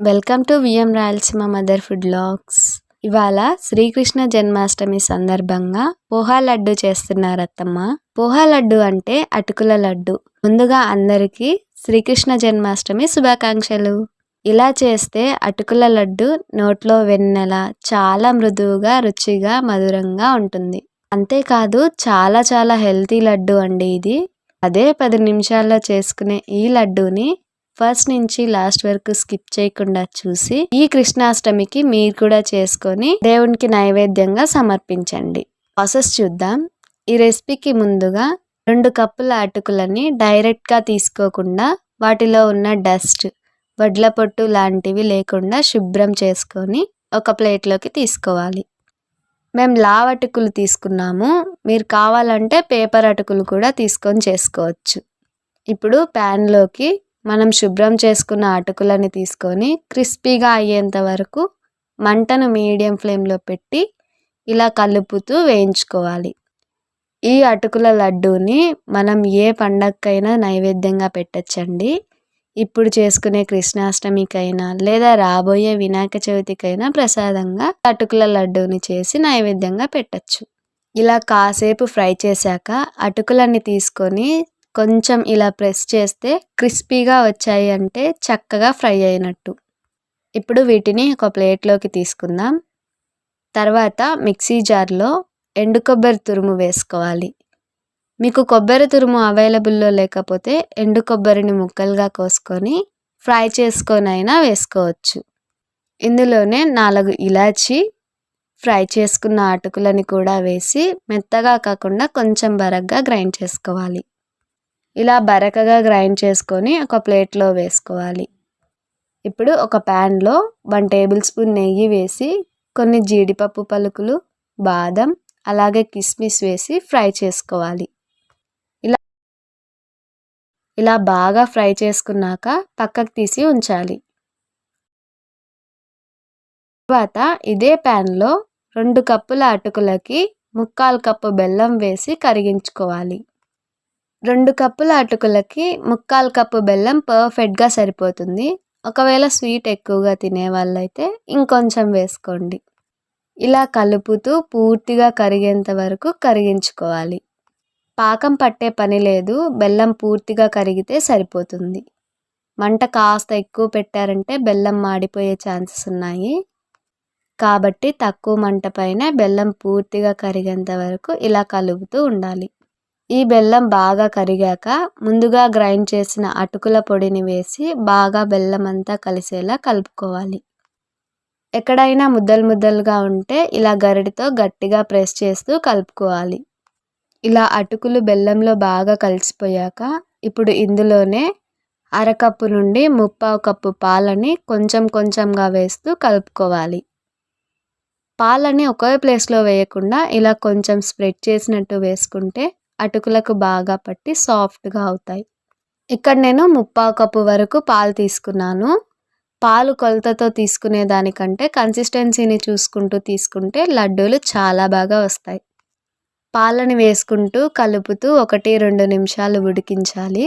Welcome to VM Rayalaseema mother food vlogs ఇవాళ శ్రీకృష్ణ జన్మాష్టమి సందర్భంగా పోహా లడ్డు చేస్తున్నారు అత్తమ్మ పోహా లడ్డు అంటే అటుకుల లడ్డు. ముందుగా అందరికీ శ్రీకృష్ణ జన్మాష్టమి శుభాకాంక్షలు. ఇలా చేస్తే అటుకుల లడ్డు నోట్లో వెన్నెల చాలా మృదువుగా రుచిగా మధురంగా ఉంటుంది. అంతేకాదు చాలా చాలా హెల్తీ లడ్డు అండి ఇది. అదే పది నిమిషాల్లో చేసుకునే ఈ లడ్డూని ఫస్ట్ నుంచి లాస్ట్ వరకు స్కిప్ చేయకుండా చూసి ఈ కృష్ణాష్టమికి మీరు కూడా చేసుకొని దేవునికి నైవేద్యంగా సమర్పించండి. ప్రాసెస్ చూద్దాం. ఈ రెసిపీకి ముందుగా రెండు కప్పుల అటుకులని డైరెక్ట్గా తీసుకోకుండా వాటిలో ఉన్న డస్ట్ వడ్ల పొట్టు లాంటివి లేకుండా శుభ్రం చేసుకొని ఒక ప్లేట్లోకి తీసుకోవాలి. మేము లావ్ అటుకులు తీసుకున్నాము. మీరు కావాలంటే పేపర్ అటుకులు కూడా తీసుకొని చేసుకోవచ్చు. ఇప్పుడు ప్యాన్లోకి మనం శుభ్రం చేసుకున్న అటుకులని తీసుకొని క్రిస్పీగా అయ్యేంత వరకు మంటను మీడియం ఫ్లేమ్లో పెట్టి ఇలా కలుపుతూ వేయించుకోవాలి. ఈ అటుకుల లడ్డూని మనం ఏ పండగకైనా నైవేద్యంగా పెట్టచ్చండి. ఇప్పుడు చేసుకునే కృష్ణాష్టమికైనా లేదా రాబోయే వినాయక చవితికైనా ప్రసాదంగా అటుకుల లడ్డూని చేసి నైవేద్యంగా పెట్టచ్చు. ఇలా కాసేపు ఫ్రై చేశాక అటుకులన్నీ తీసుకొని కొంచెం ఇలా ప్రెస్ చేస్తే క్రిస్పీగా వచ్చాయి అంటే చక్కగా ఫ్రై అయినట్టు. ఇప్పుడు వీటిని ఒక ప్లేట్లోకి తీసుకుందాం. తర్వాత మిక్సీ జార్లో ఎండు కొబ్బరి తురుము వేసుకోవాలి. మీకు కొబ్బరి తురుము అవైలబుల్లో లేకపోతే ఎండు కొబ్బరిని ముక్కలుగా కోసుకొని ఫ్రై చేసుకొని అయినా వేసుకోవచ్చు. ఇందులోనే నాలుగు ఇలాచి ఫ్రై చేసుకున్న అటుకులని కూడా వేసి మెత్తగా కాకుండా కొంచెం బరగ్గా గ్రైండ్ చేసుకోవాలి. ఇలా బరకగా గ్రైండ్ చేసుకొని ఒక ప్లేట్లో వేసుకోవాలి. ఇప్పుడు ఒక ప్యాన్లో వన్ టేబుల్ స్పూన్ నెయ్యి వేసి కొన్ని జీడిపప్పు పలుకులు బాదం అలాగే కిస్మిస్ వేసి ఫ్రై చేసుకోవాలి. ఇలా ఇలా బాగా ఫ్రై చేసుకున్నాక పక్కకు తీసి ఉంచాలి. తర్వాత ఇదే ప్యాన్లో రెండు కప్పుల అటుకులకి ముక్కాలు కప్పు బెల్లం వేసి కరిగించుకోవాలి. రెండు కప్పుల అటుకులకి ముక్కాలు కప్పు బెల్లం పర్ఫెక్ట్గా సరిపోతుంది. ఒకవేళ స్వీట్ ఎక్కువగా తినే వాళ్ళైతే ఇంకొంచెం వేసుకోండి. ఇలా కలుపుతూ పూర్తిగా కరిగేంత వరకు కరిగించుకోవాలి. పాకం పట్టే పని లేదు బెల్లం పూర్తిగా కరిగితే సరిపోతుంది. మంట కాస్త ఎక్కువ పెట్టారంటే బెల్లం మాడిపోయే ఛాన్సెస్ ఉన్నాయి. కాబట్టి తక్కువ మంట పైన బెల్లం పూర్తిగా కరిగేంత వరకు ఇలా కలుపుతూ ఉండాలి. ఈ బెల్లం బాగా కరిగాక ముందుగా గ్రైండ్ చేసిన అటుకుల పొడిని వేసి బాగా బెల్లం అంతా కలిసేలా కలుపుకోవాలి. ఎక్కడైనా ముద్దలు ముద్దలుగా ఉంటే ఇలా గరిటితో గట్టిగా ప్రెస్ చేస్తూ కలుపుకోవాలి. ఇలా అటుకులు బెల్లంలో బాగా కలిసిపోయాక ఇప్పుడు ఇందులోనే అరకప్పు నుండి ముప్పావు కప్పు పాలని కొంచెం కొంచెంగా వేస్తూ కలుపుకోవాలి. పాలని ఒకే ప్లేస్లో వేయకుండా ఇలా కొంచెం స్ప్రెడ్ చేసినట్టు వేసుకుంటే అటుకులకు బాగా పట్టి సాఫ్ట్గా అవుతాయి. ఇక్కడ నేను ముప్పావు కప్పు వరకు పాలు తీసుకున్నాను. పాలు కొలతతో తీసుకునే దానికంటే కన్సిస్టెన్సీని చూసుకుంటూ తీసుకుంటే లడ్డూలు చాలా బాగా వస్తాయి. పాలని వేసుకుంటూ కలుపుతూ ఒకటి రెండు నిమిషాలు ఉడికించాలి.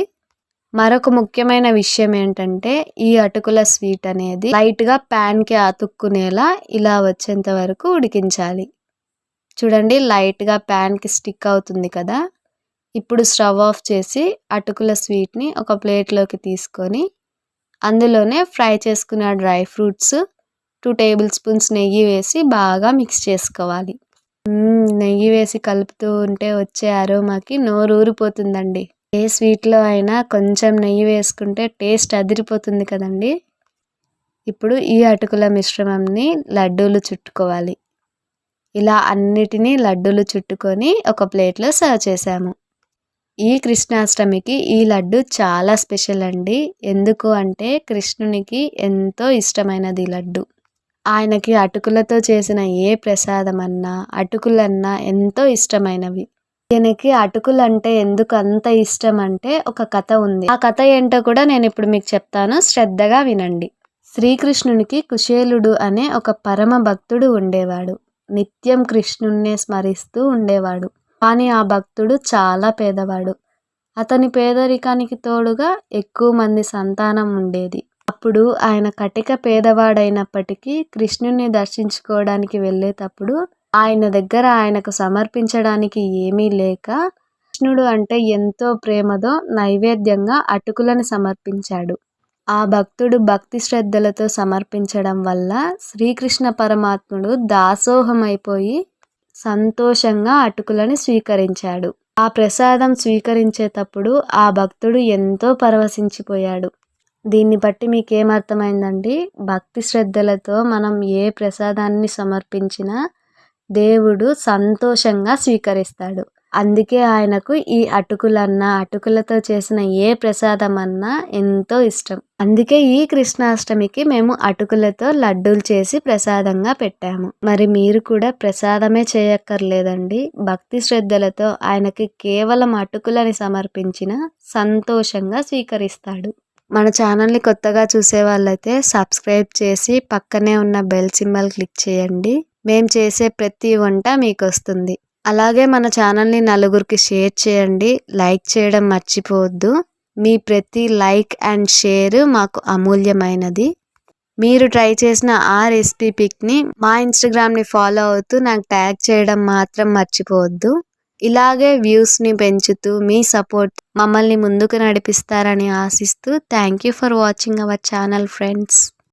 మరొక ముఖ్యమైన విషయం ఏంటంటే ఈ అటుకుల స్వీట్ అనేది లైట్గా ప్యాన్కి అతుక్కునేలా ఇలా వచ్చేంత వరకు ఉడికించాలి. చూడండి లైట్గా ప్యాన్కి స్టిక్ అవుతుంది కదా. ఇప్పుడు స్టవ్ ఆఫ్ చేసి అటుకుల స్వీట్ని ఒక ప్లేట్లోకి తీసుకొని అందులోనే ఫ్రై చేసుకున్న dry fruits two tablespoons నెయ్యి వేసి బాగా మిక్స్ చేసుకోవాలి. నెయ్యి వేసి కలుపుతూ ఉంటే వచ్చే అరోమాకి నోరు ఊరిపోతుందండి. ఏ స్వీట్లో అయినా కొంచెం నెయ్యి వేసుకుంటే టేస్ట్ అదిరిపోతుంది కదండి. ఇప్పుడు ఈ అటుకుల మిశ్రమంని లడ్డూలు చుట్టుకోవాలి. ఇలా అన్నిటినీ లడ్డూలు చుట్టుకొని ఒక ప్లేట్లో సర్వ్ చేసాము ఈ కృష్ణాష్టమికి ఈ లడ్డు చాలా స్పెషల్ అండి. ఎందుకు అంటే కృష్ణునికి ఎంతో ఇష్టమైనది లడ్డు. ఆయనకి అటుకులతో చేసిన ఏ ప్రసాదం అన్నా అటుకులన్నా ఎంతో ఇష్టమైనవి. ఈయనకి అటుకులు అంటే ఎందుకు అంత ఇష్టం అంటే ఒక కథ ఉంది. ఆ కథ ఏంటో కూడా నేను ఇప్పుడు మీకు చెప్తాను. శ్రద్ధగా వినండి. శ్రీకృష్ణునికి కుశేలుడు అనే ఒక పరమ భక్తుడు ఉండేవాడు. నిత్యం కృష్ణుణ్ణే స్మరిస్తూ ఉండేవాడు. కానీ ఆ భక్తుడు చాలా పేదవాడు. అతని పేదరికానికి తోడుగా ఎక్కువ మంది సంతానం ఉండేది. అప్పుడు ఆయన కటిక పేదవాడైనప్పటికీ కృష్ణుని దర్శించుకోవడానికి వెళ్ళేటప్పుడు ఆయన దగ్గర ఆయనకు సమర్పించడానికి ఏమీ లేక కృష్ణుడు అంటే ఎంతో ప్రేమతో నైవేద్యంగా అటుకులను సమర్పించాడు. ఆ భక్తుడు భక్తి శ్రద్ధలతో సమర్పించడం వల్ల శ్రీకృష్ణ పరమాత్ముడు దాసోహమైపోయి సంతోషంగా అటుకులను స్వీకరించాడు. ఆ ప్రసాదం స్వీకరించేటప్పుడు ఆ భక్తుడు ఎంతో పరవశించిపోయాడు. దీన్ని బట్టి మీకేమర్థమైందండి? భక్తి శ్రద్ధలతో మనం ఏ ప్రసాదాన్ని సమర్పించినా దేవుడు సంతోషంగా స్వీకరిస్తాడు. అందుకే ఆయనకు ఈ అటుకులన్నా అటుకులతో చేసిన ఏ ప్రసాదం అన్నా ఎంతో ఇష్టం. అందుకే ఈ కృష్ణాష్టమికి మేము అటుకులతో లడ్డూలు చేసి ప్రసాదంగా పెట్టాము. మరి మీరు కూడా ప్రసాదమే చేయక్కర్లేదండి. భక్తి శ్రద్ధలతో ఆయనకి కేవలం అటుకులని సమర్పించిన సంతోషంగా స్వీకరిస్తాడు. మన ఛానల్ని కొత్తగా చూసే వాళ్ళైతే సబ్స్క్రైబ్ చేసి పక్కనే ఉన్న బెల్ సింబల్ క్లిక్ చేయండి. మేము చేసే ప్రతి వంట మీకు వస్తుంది అలాగే మన ఛానల్ని నలుగురికి షేర్ చేయండి. లైక్ చేయడం మర్చిపోవద్దు. మీ ప్రతి లైక్ అండ్ షేర్ మాకు అమూల్యమైనది. మీరు ట్రై చేసిన ఆ రెసిపీ పిక్ని మా ఇన్స్టాగ్రామ్ని ఫాలో అవుతూ నాకు ట్యాగ్ చేయడం మాత్రం మర్చిపోవద్దు. ఇలాగే వ్యూస్ని పెంచుతూ మీ సపోర్ట్ మమ్మల్ని ముందుకు నడిపిస్తారని ఆశిస్తూ thank you for watching our channel friends.